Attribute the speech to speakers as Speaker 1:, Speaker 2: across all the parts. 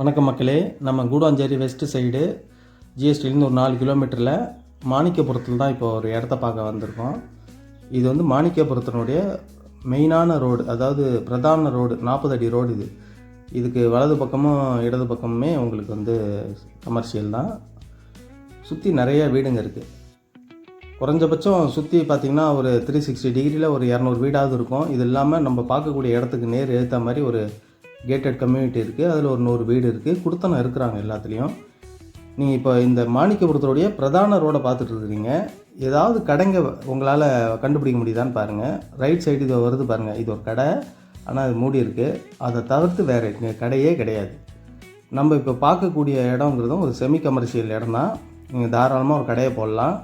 Speaker 1: வணக்கம் மக்களே. நம்ம கூடாஞ்சேரி வெஸ்ட் சைடு ஜிஎஸ்டிலேருந்து ஒரு நாலு கிலோமீட்டரில் மாணிக்கபுரத்தில் தான் இப்போ ஒரு இடத்த பார்க்க வந்திருக்கோம். இது வந்து மாணிக்கபுரத்தினுடைய மெயினான ரோடு அதாவது பிரதான ரோடு நாற்பது அடி ரோடு இது. இதுக்கு வலது பக்கமும் இடது பக்கமுமே உங்களுக்கு வந்து கமர்ஷியல் தான். சுற்றி நிறைய வீடுங்க இருக்குது குறைஞ்சபட்சம் சுற்றி பார்த்தீங்கன்னா ஒரு த்ரீ சிக்ஸ்டி டிகிரியில் ஒரு இரநூறு வீடாவது இருக்கும். இது இல்லாமல் நம்ம பார்க்கக்கூடிய இடத்துக்கு நேர் ஏற்ற மாதிரி ஒரு கேட்டட் கம்யூனிட்டி இருக்குது அதில் ஒரு நூறு வீடு இருக்குது குடுத்தனம் இருக்கிறாங்க எல்லாத்துலேயும். நீங்கள் இப்போ இந்த மாணிக்கபுரத்துடைய பிரதான ரோடை பார்த்துட்டு இருக்கிறீங்க. ஏதாவது கடைங்க உங்களால் கண்டுபிடிக்க முடியுதான்னு பாருங்கள் ரைட் சைடு இது வருது பாருங்கள் இது ஒரு கடை. ஆனால் அது மூடி இருக்குது அதை தவிர்த்து வேறு இங்கே கடையே கிடையாது. நம்ம இப்போ பார்க்கக்கூடிய இடங்கிறதும் ஒரு செமி கமர்ஷியல் இடம் தான் நீங்கள் தாராளமாக ஒரு கடையை போடலாம்.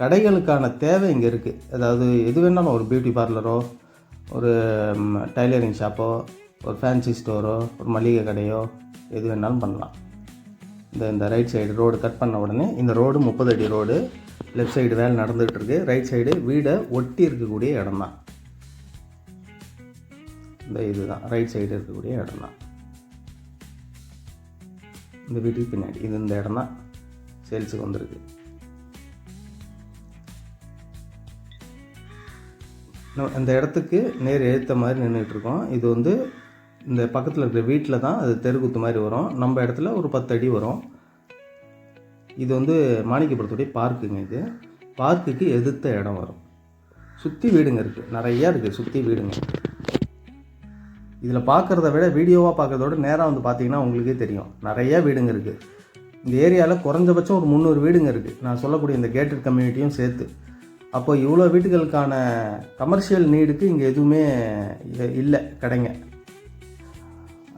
Speaker 1: கடைகளுக்கான தேவை இங்கே இருக்குது அதாவது எது வேணாலும் ஒரு பியூட்டி பார்லரோ ஒரு டைலரிங் ஷாப்போ ஒரு ஃபேன்சி ஸ்டோரோ ஒரு மளிகை கடையோ எது வேணாலும் பண்ணலாம். இந்த இந்த ரைட் சைடு ரோடு கட் பண்ண உடனே இந்த ரோடு முப்பது அடி ரோடு லெஃப்ட் சைடு வேலை நடந்துகிட்டு இருக்குது ரைட் சைடு வீடை ஒட்டி இருக்கக்கூடிய இடம் தான் இந்த இதுதான் ரைட் சைடு இருக்கக்கூடிய இடம் தான் இந்த வீட்டுக்கு பின்னாடி இது இந்த இடம் தான் சேல்ஸுக்கு வந்திருக்கு. அந்த இடத்துக்கு நேர் எழுத்த மாதிரி நின்றுட்டு இருக்கோம். இது வந்து இந்த பக்கத்தில் இருக்கிற வீட்டில் தான் அது தெருக்குத்து மாதிரி வரும். நம்ம இடத்துல ஒரு பத்து அடி வரும். இது வந்து மாணிக்கபுரத்துடைய பார்க்குங்க இது. பார்க்குக்கு எதிர்த்த இடம் வரும். சுற்றி வீடுங்க இருக்குது நிறையா இருக்குது சுற்றி வீடுங்க. இதில் பார்க்குறத விட வீடியோவாக பார்க்குறதோட நேராக வந்து பார்த்தீங்கன்னா உங்களுக்கே தெரியும். நிறையா வீடுங்க இருக்குது இந்த ஏரியாவில் குறைஞ்சபட்சம் ஒரு முந்நூறு வீடுங்க இருக்குது நான் சொல்லக்கூடிய இந்த கேட்டட் கம்யூனிட்டியும் சேர்த்து. அப்போ இவ்வளோ வீட்டுகளுக்கான கமர்ஷியல் நீடுக்கு இங்கே எதுவுமே இ- இல்லை கடைங்க.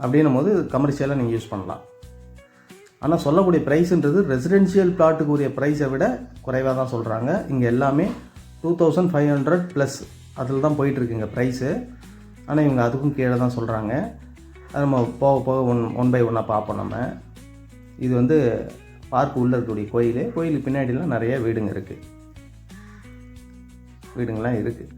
Speaker 1: அப்படின்னும் போது கமர்ஷியலாக நீங்கள் யூஸ் பண்ணலாம். ஆனால் சொல்லக்கூடிய ப்ரைஸுன்றது ரெசிடென்ஷியல் பிளாட்டுக்கு உரிய ப்ரைஸை விட குறைவாக தான் சொல்கிறாங்க இங்கே எல்லாமே two thousand five hundred plus அதில் தான் போயிட்டுருக்குங்க ப்ரைஸு ஆனால் இவங்க அதுக்கும் கீழே தான் சொல்கிறாங்க அது நம்ம போக போக ஒன் ஒன் பை ஒன்னாக பார்ப்போம் நம்ம. இது வந்து பார்க் உள்ளே இருக்கக்கூடிய கோயில். கோயிலுக்கு பின்னாடிலாம் நிறைய வீடுங்க இருக்குது வீடுங்கள்லாம் இருக்குது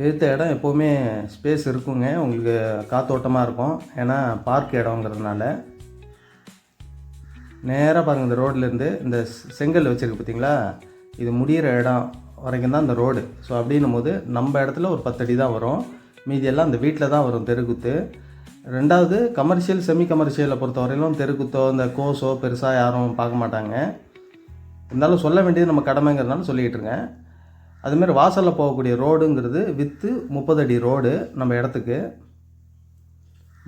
Speaker 1: எடுத்த இடம் எப்போவுமே ஸ்பேஸ் இருக்குங்க. உங்களுக்கு காத்தோட்டமாக இருக்கும். ஏன்னா பார்க் இடங்கிறதுனால நேராக பாருங்கள் இந்த ரோட்லேருந்து இந்த செங்கல் வச்சுருக்கு பார்த்தீங்களா இது முடிகிற இடம் வரைக்கும் தான் இந்த ரோடு ஸோ அப்படின்னும் போது நம்ம இடத்துல ஒரு பத்தடி தான் வரும். மீதி எல்லாம் வீட்டில் தான் வரும் தெருக்குத்து ரெண்டாவது கமர்ஷியல் செமி கமர்ஷியலை பொறுத்த வரையிலும் தெருக்குத்தோ இந்த கோஸோ பெருசாக யாரும் பார்க்க மாட்டாங்க. இருந்தாலும் சொல்ல வேண்டியது நம்ம கடமைங்கிறதுனால சொல்லிக்கிட்டு இருக்கேன். அதுமாரி வாசலில் போகக்கூடிய ரோடுங்கிறது வித்து முப்பது அடி ரோடு நம்ம இடத்துக்கு.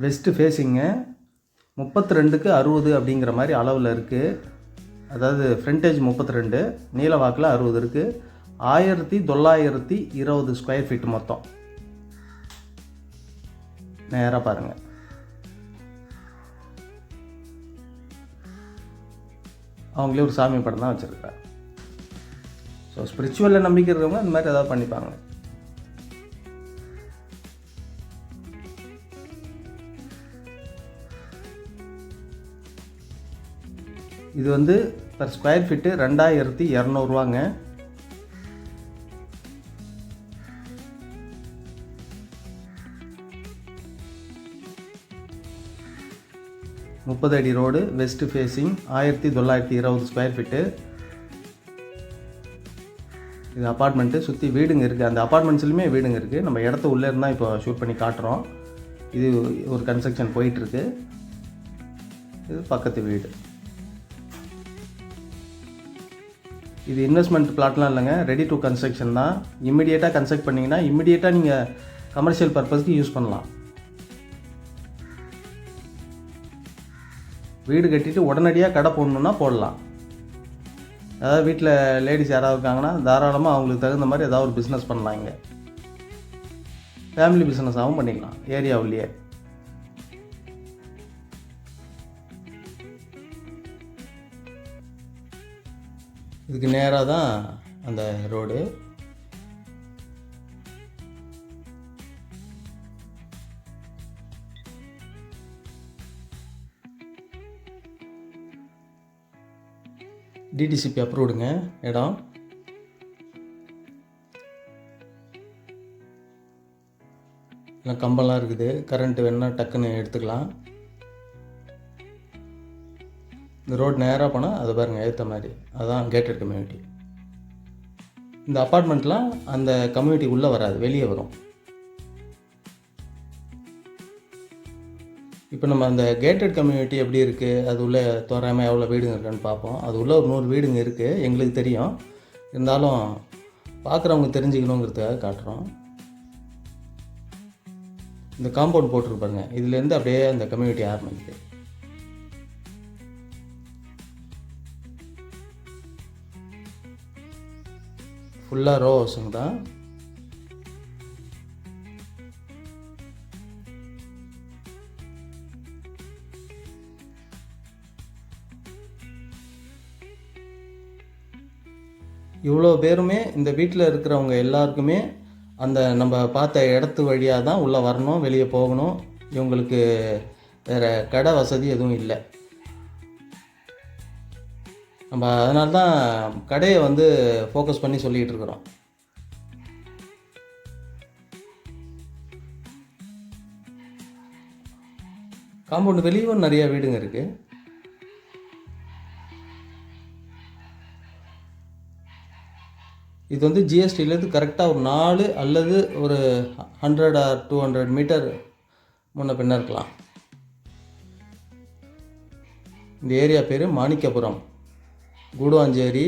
Speaker 1: வெஸ்ட்டு ஃபேஸிங்கு முப்பத்தி ரெண்டுக்கு அறுபது அப்படிங்கிற மாதிரி அளவில் இருக்குது அதாவது ஃப்ரண்டேஜ் முப்பத்தி ரெண்டு நீல வாக்கில் அறுபது இருக்குது ஆயிரத்தி தொள்ளாயிரத்தி இருபது ஸ்கொயர் ஃபீட் மொத்தம். நேராக பாருங்கள் அவங்களே ஒரு சாமி படம் தான் வச்சுருக்காங்க. ஸோ ஸ்பிரிச்சுவலில் நம்பிக்கை இருக்கிறவங்க இந்த மாதிரி ஏதாவது பண்ணிப்பாங்க. இது வந்து பர் ஸ்கொயர் ஃபீட்டு ரெண்டாயிரத்தி இரநூறுவாங்க. முப்பது அடி ரோடு வெஸ்ட் ஃபேஸிங் ஆயிரத்தி தொள்ளாயிரத்தி இருபது ஸ்கொயர் ஃபீட்டு இது அப்பார்ட்மெண்ட்டு சுற்றி வீடுங்க இருக்குது அந்த அப்பார்ட்மெண்ட்ஸ்லையுமே வீடுங்க இருக்குது நம்ம இடத்த உள்ளே இருந்தால் இப்போ ஷூட் பண்ணி காட்டுறோம். இது ஒரு கன்ஸ்ட்ரக்ஷன் போயிட்டுருக்கு. இது பக்கத்து வீடு. இது இன்வெஸ்ட்மெண்ட் பிளாட்லாம் இல்லைங்க. ரெடி டு கன்ஸ்ட்ரக்ஷன் தான். இமிடியேட்டாக கன்ஸ்ட்ரக்ட் பண்ணிங்கன்னா இமிடியேட்டாக நீங்கள் கமர்ஷியல் பர்பஸ்க்கு யூஸ் பண்ணலாம். வீடு கட்டிட்டு உடனடியாக கடை போடணுன்னா போடலாம். அதாவது வீட்டில் லேடிஸ் யாராவது இருக்காங்கன்னா தாராளமாக அவங்களுக்கு தகுந்த மாதிரி ஏதாவது ஒரு பிஸ்னஸ் பண்ணலாம் இங்கே. ஃபேமிலி பிஸ்னஸாகவும் பண்ணிக்கலாம் ஏரியாவிலேயே இதுக்கு நேராக தான் அந்த ரோடு டிடிசிபி அப்ரூவ்டுங்க இடம். எல்லாம் கம்பெல்லாம் இருக்குது. கரண்ட்டு வேணால் டக்குன்னு எடுத்துக்கலாம். இந்த ரோடு நேராக போனால் அதை பாருங்கள் ஏற்ற மாதிரி. அதுதான் கேட்டட் கம்யூனிட்டி இந்த அப்பார்ட்மெண்ட்லாம் அந்த கம்யூனிட்டி உள்ளே வராது வெளியே வரும். இப்போ நம்ம அந்த கேட்டட் கம்யூனிட்டி எப்படி இருக்குது அது உள்ளே தோறாமல் எவ்வளோ வீடுங்க இருக்குன்னு பார்ப்போம். அது உள்ளே ஒரு நூறு வீடுங்க இருக்குது எங்களுக்கு தெரியும். இருந்தாலும் பார்க்குறவங்க தெரிஞ்சுக்கணுங்கிறதுக்காக காட்டுறோம். இந்த காம்பவுண்ட் போட்டிருப்பாருங்க இதுலேருந்து அப்படியே அந்த கம்யூனிட்டி ஆரம்பிக்குது. ஃபுல்லாக ரோ ஹவுஸுங்க தான். இவ்வளோ பேருமே இந்த வீட்டில் இருக்கிறவங்க எல்லாருக்குமே அந்த நம்ம பார்த்த இடத்து வழியாக தான் உள்ளே வரணும் வெளியே போகணும். இவங்களுக்கு வேறு கடை வசதி எதுவும் இல்லை. நம்ம அதனால தான் கடையை வந்து ஃபோக்கஸ் பண்ணி சொல்லிகிட்டு இருக்கிறோம். காம்பவுண்ட் வெளியும் நிறைய வீடுங்க இருக்குது இது வந்து ஜிஎஸ்டிலேருந்து கரெக்டாக ஒரு நாலு அல்லது ஒரு hundred or two hundred metre முன்ன பின்ன இருக்கலாம். இந்த ஏரியா பேர் மாணிக்கபுரம். கூடுவாஞ்சேரி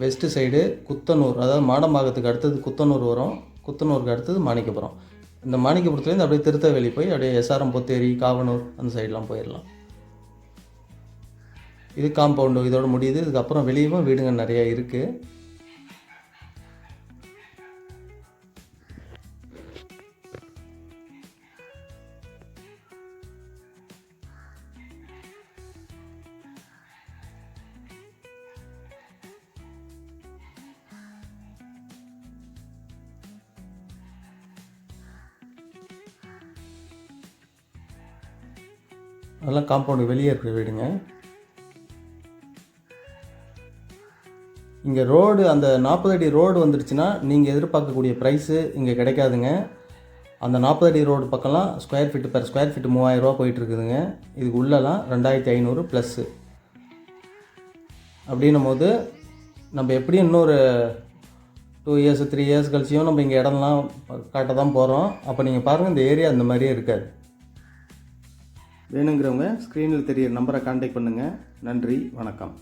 Speaker 1: வெஸ்ட்டு சைடு குத்தனூர் அதாவது மாடம்பாக்கத்துக்கு அடுத்தது குத்தனூர் வரும். குத்தனூருக்கு அடுத்தது மாணிக்கபுரம். இந்த மாணிக்கபுரத்துலேருந்து அப்படியே திருத்தவேலி போய் அப்படியே எஸ்ஆர்எம் பொத்தேரி காவனூர் அந்த சைடெலாம் போயிடலாம். இது காம்பவுண்டு இதோட முடியுது. இதுக்கப்புறம் வெளியவும் வீடுங்க நிறையா இருக்குது அதெல்லாம் காம்பவுண்டு வெளியே இருக்கிற வீடுங்க. இங்கே ரோடு அந்த நாற்பது அடி ரோடு வந்துடுச்சுன்னா நீங்கள் எதிர்பார்க்கக்கூடிய ப்ரைஸு இங்கே கிடைக்காதுங்க. அந்த நாற்பது அடி ரோடு பக்கம்லாம் square feet per square feet மூவாயிரரூவா போயிட்டுருக்குதுங்க இதுக்கு உள்ளலாம் ரெண்டாயிரத்தி ஐநூறு ப்ளஸ்ஸு அப்படின்னும் போது நம்ம எப்படியும் இன்னொரு டூ இயர்ஸ் த்ரீ இயர்ஸ் கழிச்சியும் நம்ம இங்கே இடம்லாம் காட்ட தான் போகிறோம் அப்போ நீங்கள் பாருங்கள் இந்த ஏரியா அந்த மாதிரியே இருக்காது. வேணுங்கிறவங்க ஸ்க்ரீனில் தெரியிற நம்பரை கான்டாக்ட் பண்ணுங்கள் நன்றி வணக்கம்.